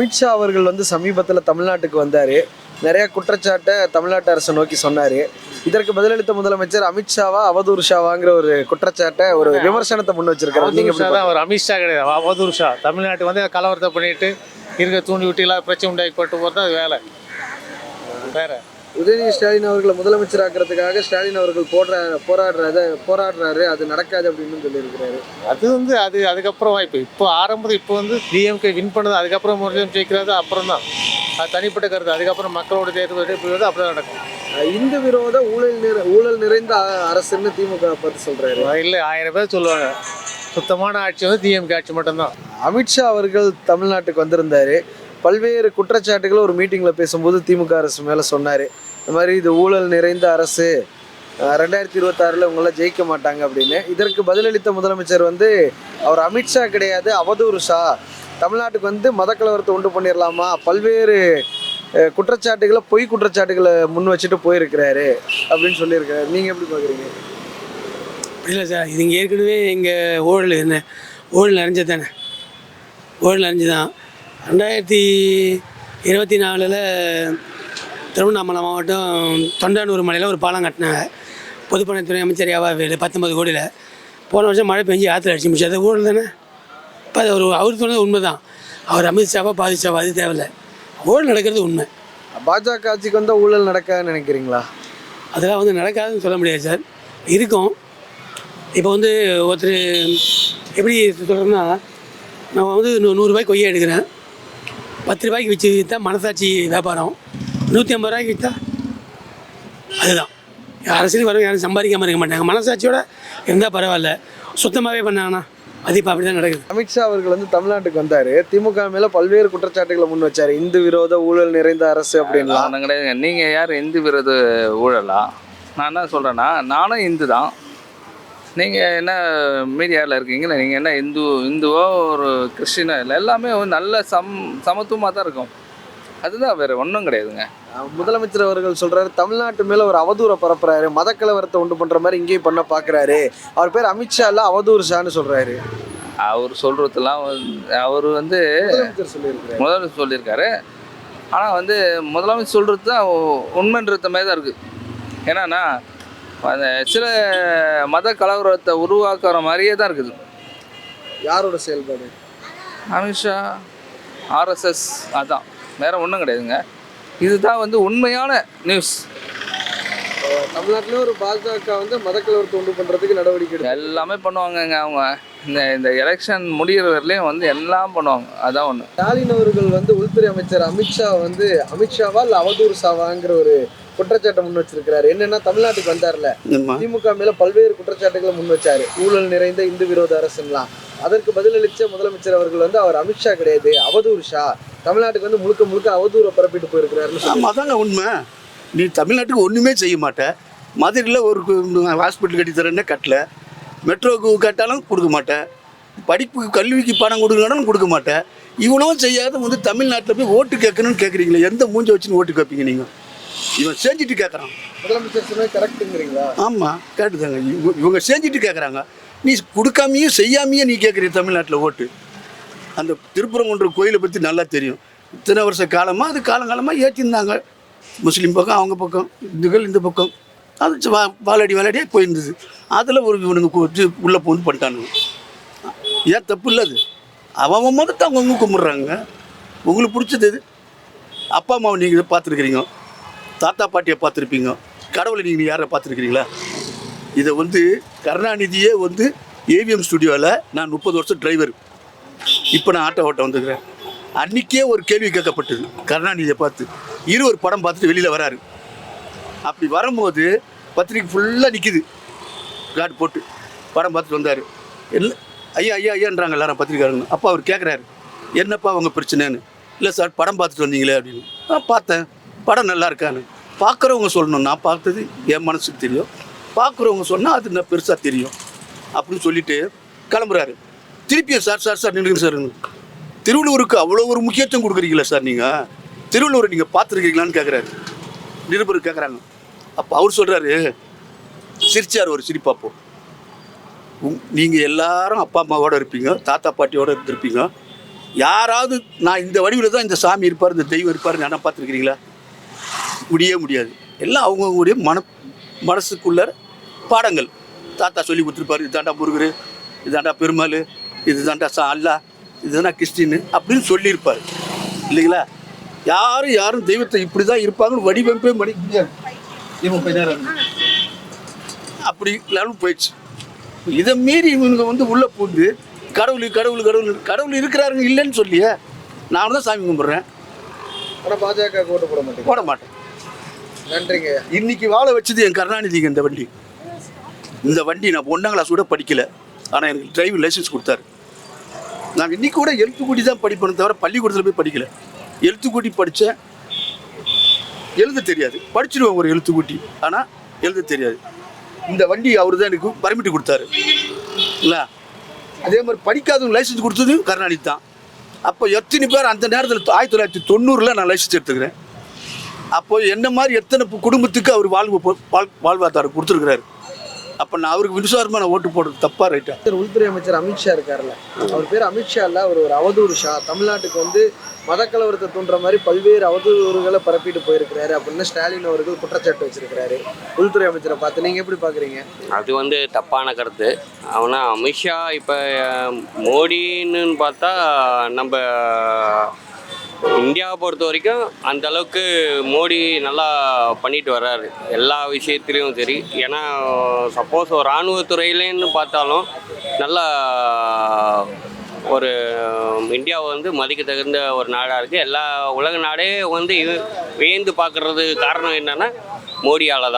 அமித்ஷா அவர்கள் வந்து சமீபத்தில் தமிழ்நாட்டுக்கு வந்தார். நிறைய குற்றச்சாட்டை தமிழ்நாட்டு அரசை நோக்கி சொன்னார். இதற்கு பதிலளித்த முதலமைச்சர் அமித்ஷாவா அவதூறு ஷாவாங்கிற ஒரு குற்றச்சாட்டை ஒரு விமர்சனத்தை முன் வச்சிருக்காரு நீங்க அவதூறு ஷா தான் அவர் அமித்ஷா கிடையாது. அவதூறு ஷா. தமிழ்நாட்டு வந்து கலவரத்தை பண்ணிட்டு இருக்க தூண்டி விட்டு எல்லாம் பிரச்சனை உண்டாக்கி போட்டு போகிறது அது வேலை. வேற. உதயநிதி ஸ்டாலின் அவர்களை முதலமைச்சர் ஆக்கிறதுக்காக ஸ்டாலின் அவர்கள் போடுற போராடுறாரு போராடுறாரு. அது நடக்காது அப்படின்னு சொல்லியிருக்கிறாரு. அது வந்து அது அதுக்கப்புறம் வாய்ப்பு இப்போ ஆரம்பத்தில் இப்போ வந்து டிஎம்கே வின் பண்ணது அதுக்கப்புறம் முதலியம் ஜெயிக்கிறது அப்புறம் தான் அது தனிப்பட்ட கருத்து. அதுக்கப்புறம் மக்களோட தேர்வு வந்து அப்படி தான் நடக்கும். இந்து விரோத ஊழல் நிறை ஊழல் நிறைந்த அரசுன்னு திமுக பார்த்து சொல்றாரு. இல்லை ஆயிரம் பேர் சொல்லுவாங்க. சுத்தமான ஆட்சி வந்து டிஎம்கே ஆட்சி மட்டும்தான். அமித்ஷா அவர்கள் தமிழ்நாட்டுக்கு வந்திருந்தாரு. பல்வேறு குற்றச்சாட்டுகளை ஒரு மீட்டிங்ல பேசும்போது திமுக அரசு மேல சொன்னாரு. இந்த மாதிரி இது ஊழல் நிறைந்த அரசு ரெண்டாயிரத்தி இருபத்தாறுல உங்களை ஜெயிக்க மாட்டாங்க அப்படின்னு. இதற்கு பதிலளித்த முதலமைச்சர் வந்து அவர் அமித்ஷா கிடையாது அவதூறு ஷா. தமிழ்நாட்டுக்கு வந்து மதக்கலவரத்தை உண்டு பண்ணிடலாமா பல்வேறு குற்றச்சாட்டுகளை பொய் குற்றச்சாட்டுகளை முன் வச்சுட்டு போயிருக்கிறாரு அப்படின்னு சொல்லியிருக்காரு நீங்கள் எப்படி பார்க்குறீங்க இல்லை சார் இது இங்கே ஏற்கனவே இங்கே ஊழல் என்ன? ஊழல் நிறைஞ்சது தானே ஊழல் நிறைஞ்சு தான். ரெண்டாயிரத்தி இருபத்தி நாலில் திருவண்ணாமலை மாவட்டம் தொண்டானூர் மலையில் ஒரு பாலம் கட்டினாங்க. பொதுப்பணித்துறை அமைச்சர் யாவாவேலு பத்தொன்பது கோடியில். போன வருஷம் மழை பெஞ்சு ஆற்றுல அடிச்சு முடிச்சு. அது ஊழல் தானே? இப்போ அது ஒரு அவர் சொன்னது உண்மை தான் அவர் அமித்ஷாவா பாதிஷாவா அது தேவையில்லை. ஊழல் நடக்கிறது உண்மை. பாஜக ஆட்சிக்கு வந்தா ஊழல் நடக்காதுன்னு நினைக்கிறீங்களா? அதெல்லாம் வந்து நடக்காதுன்னு சொல்ல முடியாது சார். இருக்கும். இப்போ வந்து ஒருத்தர் எப்படி சொல்கிறேன்னா நான் வந்து நூறுரூபாய்க்கு கொய்யா எடுக்கிறேன். பத்து ரூபாய்க்கு வச்சு விற்றா மனசாட்சி வியாபாரம். நூற்றி ஐம்பது ரூபாய்க்கு விற்றா அதுதான். அரசியல் வரும் யாரும் சம்பாதிக்காமல் இருக்க மாட்டாங்க. மனசாட்சியோட இருந்தால் பரவாயில்ல. சுத்தமாகவே பண்ணாங்கன்னா அது இப்போ அப்படி தான் நடக்குது. அமித்ஷா அவர்கள் வந்து தமிழ்நாட்டுக்கு வந்தாரு. திமுக மேல பல்வேறு குற்றச்சாட்டுகளை முன் வச்சாரு. இந்து விரோத ஊழல் நிறைந்த அரசு அப்படின்லாம். ஒன்றும் கிடையாதுங்க நீங்கள் யார் இந்து விரோத ஊழலா? நான் என்ன சொல்கிறேன்னா நானும் இந்து தான் நீங்கள் என்ன மீடியாவில் இருக்கீங்களா? நீங்கள் என்ன இந்து இந்துவோ ஒரு கிறிஸ்டினோ இல்லை எல்லாமே நல்ல சம் சமத்துவமாக தான் இருக்கும். அதுதான் வேறு ஒன்றும் கிடையாதுங்க. முதலமைச்சர் அவர்கள் சொல்றாரு தமிழ்நாட்டு மேல ஒரு அவதூறை பரப்புறாரு மதக்கலவரத்தை உண்டு பண்ற மாதிரி இங்கேயும் பண்ண பாக்குறாரு. அவர் பேர் அமித்ஷா இல்ல அவதூறு ஷான்னு சொல்றாரு. அவர் சொல்கிறதுலாம் அவர் வந்து முதலமைச்சர் சொல்லியிருக்காரு. ஆனால் வந்து முதலமைச்சர் சொல்கிறது தான் உண்மைன்றத மாதிரி தான் இருக்குது என்னன்னா அந்த சில மத கலவரத்தை உருவாக்குற மாதிரியே தான் இருக்குது. யாரோட செயல்பாடு? அமித்ஷா ஆர்எஸ்எஸ் அதான். வேற ஒன்றும் கிடையாதுங்க. இதுதான் வந்து உண்மையான நியூஸ் அஹ் தமிழ்நாட்டுலயும் ஒரு பாஜக வந்து மதக்கலவரத்தை உண்டு பண்றதுக்கு நடவடிக்கை எல்லாமே பண்ணுவாங்கங்க அவங்க. இந்த இந்த எலெக்ஷன் முடிகிற வரலையும் வந்து எல்லாம் பண்ணுவாங்க. அதான் ஒன்று ஸ்டாலின் அவர்கள் வந்து உள்துறை அமைச்சர் அமித்ஷா வந்து அமித்ஷாவா இல்ல அவதூறு ஷாவாங்கிற ஒரு குற்றச்சாட்டை முன் வச்சிருக்கிறாரு. என்னன்னா தமிழ்நாட்டுக்கு வந்தார்ல. திமுக மேல பல்வேறு குற்றச்சாட்டுகளை முன் வச்சாரு. ஊழல் நிறைந்த இந்து விரோத அரசுலாம் அதற்கு பதிலளிச்ச முதலமைச்சர் அவர்கள் வந்து அவர் அமித்ஷா கிடையாது அவதூறு ஷா. தமிழ்நாட்டுக்கு வந்து முழுக்க முழுக்க அவதூறை பரப்பிட்டு போயிருக்கிறாருன்னு சொல்லி ஆமாம் அதாங்க உண்மை. நீ தமிழ்நாட்டுக்கு ஒன்றுமே செய்ய மாட்ட. மதுரையில் ஒரு ஹாஸ்பிட்டல் கட்டி தரேன்னே கட்டல. மெட்ரோக்கு கேட்டாலும் கொடுக்க மாட்டேன் படிப்புக்கு கல்விக்கு பணம் கொடுக்கணும் கொடுக்க மாட்டேன் இவ்வளவும் செய்யாத வந்து தமிழ்நாட்டில் போய் ஓட்டு கேட்கணும்னு கேட்குறீங்களே எந்த மூஞ்ச வச்சுன்னு ஓட்டு கேட்பீங்க நீங்கள் இவன் செஞ்சுட்டு கேட்குறான் முதலமைச்சர் சொன்னது கரெக்டுங்கிறீங்களா ஆமாம் கேட்டுதாங்க இவங்க இவங்க செஞ்சுட்டு கேட்குறாங்க நீ கொடுக்காமையும் செய்யாமையே நீ கேட்குறீ தமிழ்நாட்டில் ஓட்டு. அந்த திருப்பரங்குன்ற கோயிலை பற்றி நல்லா தெரியும். இத்தனை வருஷ காலமாக அது காலங்காலமாக ஏற்றிருந்தாங்க முஸ்லீம் பக்கம் அவங்க பக்கம் இந்துக்கள் இந்த பக்கம். அது வா- வாலடி வாலடியாக போயிருந்தது. அதில் ஒரு இவனுங்க கு- உள்ளே பூந்து பண்ணிட்டானுங்க. ஏன் தப்பு இல்லை அது? அவன் மதத்தை அவங்கவுங்க கும்பிட்றாங்க. உங்களுக்கு பிடிச்சது இது அப்பா அம்மாவை நீங்கள் பார்த்துருக்குறீங்க. தாத்தா பாட்டியை பார்த்துருப்பீங்க. கடவுளை நீங்கள் யாரை பார்த்துருக்கிறீங்களா? இதை வந்து கருணாநிதியே வந்து ஏவிஎம் ஸ்டுடியோவில் நான் முப்பது வருஷம் டிரைவர் இப்போ நான் ஆட்டோ ஓட்ட வந்துருக்குறேன். அன்றைக்கே ஒரு கேள்வி கேட்கப்பட்டது. கருணாநிதியை பார்த்து இரு ஒரு படம் பார்த்துட்டு வெளியில் வராரு. அப்படி வரும்போது பத்திரிக்கை ஃபுல்லாக நிற்கிது கார்டு போட்டு படம் பார்த்துட்டு வந்தார். என்ன ஐயா ஐயா ஐயான்றாங்க எல்லாரும் பத்திரிக்காரங்க அப்பா அவர் கேட்குறாரு என்னப்பா அவங்க பிரச்சனைன்னு? இல்லை சார் படம் பார்த்துட்டு வந்தீங்களே? அப்படின்னு. நான் பார்த்தேன். படம் நல்லா இருக்கான்னு. பார்க்குறவங்க சொல்லணும். நான் பார்த்தது என் மனசுக்கு தெரியும். பார்க்குறவங்க சொன்னால் அது நான் பெருசாக தெரியும். அப்படின்னு சொல்லிட்டு கிளம்புறாரு. திருப்பியும் சார் சார் சார் நின்றுங்க சார். திருவள்ளுவருக்கு அவ்வளோ ஒரு முக்கியத்துவம் கொடுக்குறீங்களா சார் நீங்கள் திருவள்ளுவரை நீங்கள் பார்த்துருக்கீங்களான்னு கேட்குறாரு நிருபர் கேட்குறாங்க அப்போ அவர் சொல்கிறாரு சிரிச்சார் ஒரு சிரிப்பாப்போ நீங்கள் எல்லாரும் அப்பா அம்மாவோட இருப்பீங்க தாத்தா பாட்டியோடு இருந்திருப்பீங்க. யாராவது நான் இந்த வடிவில் தான் இந்த சாமி இருப்பார் இந்த தெய்வம் இருப்பார் நான் பார்த்துருக்கிறீங்களா முடியவே முடியாது. எல்லாம் அவங்கவுங்களுடைய மன மனசுக்குள்ள பாடங்கள். தாத்தா சொல்லி கொடுத்துருப்பாரு இதாண்டா முருகர் இதாண்டா பெருமாள் இதுதாண்டா சா அல்லா இதுதாண்டா கிறிஸ்டின்னு அப்படின்னு சொல்லியிருப்பார். இல்லைங்களா? யாரும் யாரும் தெய்வத்தை இப்படி தான் இருப்பாங்கன்னு வடிவமைப்பே மடிக்க முடியாது இவன் நேரம். அப்படி லெவல் போயிடுச்சு. இதை மீறி இவங்க வந்து உள்ளே பூந்து கடவுள் கடவுள் கடவுள் கடவுள் இருக்கிறாருங்க இல்லைன்னு சொல்லியே நான் தான் சாமி கும்பிட்றேன். ஆனால் பாஜக ஓட்டு போட மாட்டீங்க போட மாட்டேன். நன்றிங்க. இன்னைக்கு வாழ வச்சது என் கருணாநிதிங்க இந்த வண்டி. இந்த வண்டி நான் ஒன்றாம் கிளாஸ் கூட படிக்கல. ஆனால் எனக்கு டிரைவிங் லைசன்ஸ் கொடுத்தாரு. நான் இன்னைக்கு கூட எழுத்துக்கூட்டி தான் படிப்பேன் தவிர பள்ளிக்கூடத்தில் போய் படிக்கல. எழுத்துக்கூட்டி படித்தேன் எழுத தெரியாது. படிச்சிருவேன் ஒரு எழுத்துக்கூட்டி. ஆனால் எழுத தெரியாது. இந்த வண்டி அவர் தான் எனக்கு பர்மிட் கொடுத்தாரு. இல்லை அதே மாதிரி படிக்காதவங்க லைசன்ஸ் கொடுத்தது கருணாநிதி தான். அப்போ எத்தனை பேர் அந்த நேரத்தில் ஆயிரத்தி தொள்ளாயிரத்தி தொண்ணூறில் நான் லைசன்ஸ் எடுத்துக்கிறேன். அப்போ என்ன மாதிரி எத்தனை குடும்பத்துக்கு அவர் வாழ்வு வாழ் வாழ்வாதாரம் கொடுத்துருக்குறாரு. அப்போ நான் அவருக்கு விசுவாரமாக நான் ஓட்டு போடுறது தப்பா ரைட்டா அமைச்சர் உள்துறை அமைச்சர் அமித்ஷா இருக்கார்ல அவர் பேர் அமித்ஷா இல்ல அவர் ஒரு அவதூறு ஷா. தமிழ்நாட்டுக்கு வந்து மதக்கலவரத்தை தூண்டுற மாதிரி பல்வேறு அவதூறுகளை பரப்பிட்டு போயிருக்கிறாரு. அப்படின்னு ஸ்டாலின் அவர்கள் குற்றச்சாட்டு வச்சிருக்கிறாரு? உள்துறை அமைச்சரை பார்த்து நீங்க எப்படி பாக்குறீங்க? அது வந்து தப்பான கருத்து. ஆனால் அமித்ஷா இப்போ மோடின்னு பார்த்தா நம்ம இந்தியாவை பொறுத்த வரைக்கும் அந்த அளவுக்கு மோடி நல்லா பண்ணிட்டு வர்றாரு. எல்லா விஷயத்துலேயும் சரி. ஏன்னா சப்போஸ் ஒரு இராணுவத்துறையிலன்னு பார்த்தாலும் நல்லா ஒரு இந்தியாவை வந்து மதிக்க தகுந்த ஒரு நாடாக இருக்குது எல்லா உலக நாடே வந்து வியந்து பார்க்குறது காரணம் என்னென்னா மோடியால் தான்.